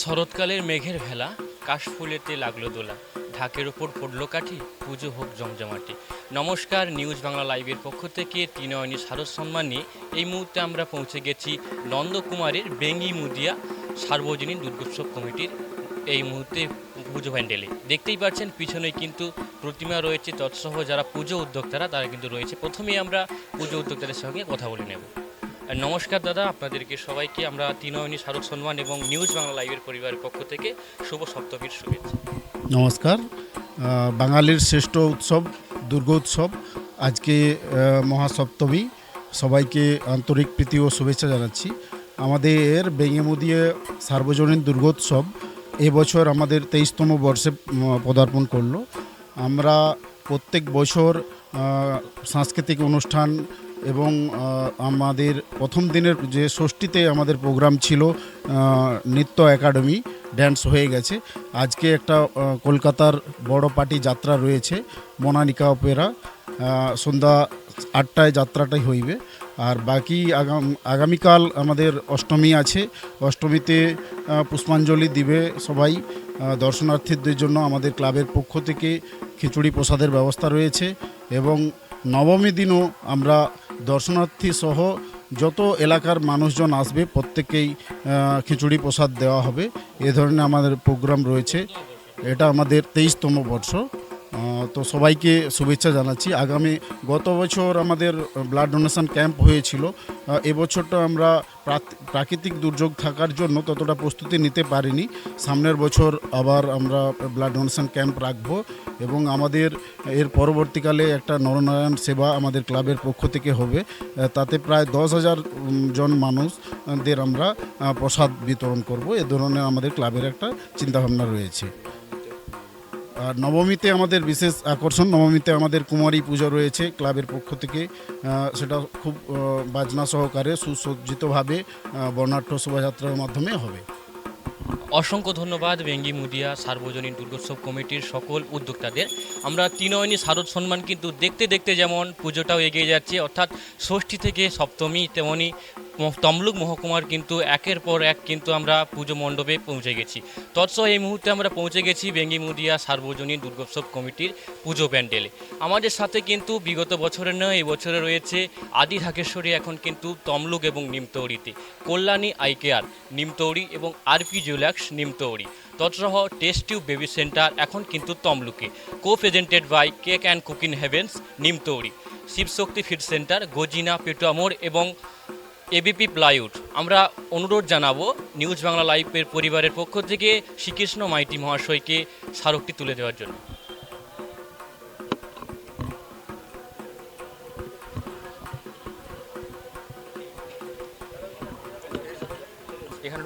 শরৎকালের মেঘের ভেলা, কাশফুলেতে লাগল দোলা। ঢাকের ওপর পড়ল কাঠি, পুজো হোক জমজমাটি। নমস্কার, নিউজ বাংলা লাইভের পক্ষ থেকে তিনয়নী শারদ সম্মান নিয়ে এই মুহূর্তে আমরা পৌঁছে গেছি নন্দকুমারের বেঙ্গি মুদিয়া সার্বজনীন দুর্গোৎসব কমিটির এই মুহূর্তে পুজো প্যান্ডেলে। দেখতেই পাচ্ছেন পিছনে কিন্তু প্রতিমা রয়েছে। তৎসহ যারা পুজো উদ্যোক্তারা, তারা কিন্তু রয়েছে। প্রথমেই আমরা পুজো উদ্যোক্তাদের সঙ্গে কথা বলে নেব। নমস্কার দাদা, আপনাদেরকে সবাইকে আমরা তিনয়নী শারদ সম্মান এবং নিউজ বাংলা লাইভের পরিবারের পক্ষ থেকে শুভ সপ্তমীর শুভেচ্ছা। নমস্কার। বাঙালির শ্রেষ্ঠ উৎসব দুর্গোৎসব আজকে মহাসপ্তমী। সবাইকে আন্তরিক প্রীতি ও শুভেচ্ছা জানাচ্ছি। আমাদের বেঙ্গেমুদিয়ে সার্বজনীন দুর্গোৎসব এবছর আমাদের তেইশতম বর্ষে পদার্পণ করল। আমরা প্রত্যেক বছর সাংস্কৃতিক অনুষ্ঠান এবং আমাদের প্রথম দিনের যে ষষ্ঠীতে আমাদের প্রোগ্রাম ছিল নৃত্য একাডেমি ড্যান্স হয়ে গেছে। আজকে একটা কলকাতার বড় পার্টি যাত্রা রয়েছে, মোনালিকা অপেরা। সন্ধ্যা আটটায় যাত্রাটাই হইবে। আর বাকি আগাম, আগামীকাল আমাদের অষ্টমী আছে। অষ্টমীতে পুষ্পাঞ্জলি দিবে সবাই। দর্শনার্থীদের জন্য আমাদের ক্লাবের পক্ষ থেকে খিচুড়ি প্রসাদের ব্যবস্থা রয়েছে এবং নবমী দিনও আমরা দর্শনার্থী সহ যত এলাকার মানুষজন আসবে প্রত্যেকেই খিচুড়ি প্রসাদ দেওয়া হবে। এ ধরনের আমাদের প্রোগ্রাম রয়েছে। এটা আমাদের তেইশতম বর্ষ। তো সবাইকে শুভেচ্ছা জানাচ্ছি। আগামী গত বছর আমাদের ব্লাড ডোনেশন ক্যাম্প হয়েছিল। এবছরটা আমরা প্রাকৃতিক দুর্যোগ থাকার জন্য ততটা প্রস্তুতি নিতে পারিনি। সামনের বছর আবার আমরা ব্লাড ডোনেশন ক্যাম্প রাখব এবং আমাদের এর পরবর্তীকালে একটা নরনারায়ণ সেবা আমাদের ক্লাবের পক্ষ থেকে হবে। তাতে প্রায় দশ হাজার জন মানুষদের আমরা প্রসাদ বিতরণ করব। এ ধরনের আমাদের ক্লাবের একটা চিন্তাভাবনা রয়েছে। আর নবমীতে আমাদের বিশেষ আকর্ষণ, নবমীতে আমাদের কুমারী পুজো রয়েছে ক্লাবের পক্ষ থেকে। সেটা খুব বাজনা সহকারে, সুসজ্জিতভাবে বর্ণাঢ্য শোভাযাত্রার মাধ্যমে হবে। অসংখ্য ধন্যবাদ বেঙ্গি মুদিয়া সার্বজনীন দুর্গোৎসব কমিটির সকল উদ্যোক্তাদের। আমরা তিনয়নী শারদ সম্মান কিন্তু দেখতে দেখতে যেমন পুজোটাও এগিয়ে যাচ্ছে, অর্থাৎ ষষ্ঠী থেকে সপ্তমী তেমনই ম- তমলুক মহকুমার কিন্তু একের পর এক কিন্তু আমরা পুজো মণ্ডপে পৌঁছে গেছি। তৎসহ এই মুহূর্তে আমরা পৌঁছে গেছি বেঙ্গি মুদিয়া সার্বজনীন দুর্গোৎসব কমিটির পুজো প্যান্ডেলে। আমাদের সাথে কিন্তু বিগত বছরের নয়, এই বছরে রয়েছে আদি ঢাকেশ্বরী এখন কিন্তু তমলুক এবং নিমতৌড়িতে। কল্যাণী আই কেয়ার নিমতৌড়ি এবং আরপি জুয়েলার্স নিমতৌড়ি। তৎসহ টেস্ট টিউব বেবি সেন্টার এখন কিন্তু তমলুকে। Co presented by cake and cooking heavens, Nimtouri. Shivshakti feed centre, Gajina Petuamore এবং এবিপি প্লাইউড আমরা অনুরোধ জানাব নিউজ বাংলা লাইভের পরিবারের পক্ষ থেকে শ্রীকৃষ্ণ মাইটি মহাশয়কে স্মারকটি তুলে দেওয়ার জন্য এখানে।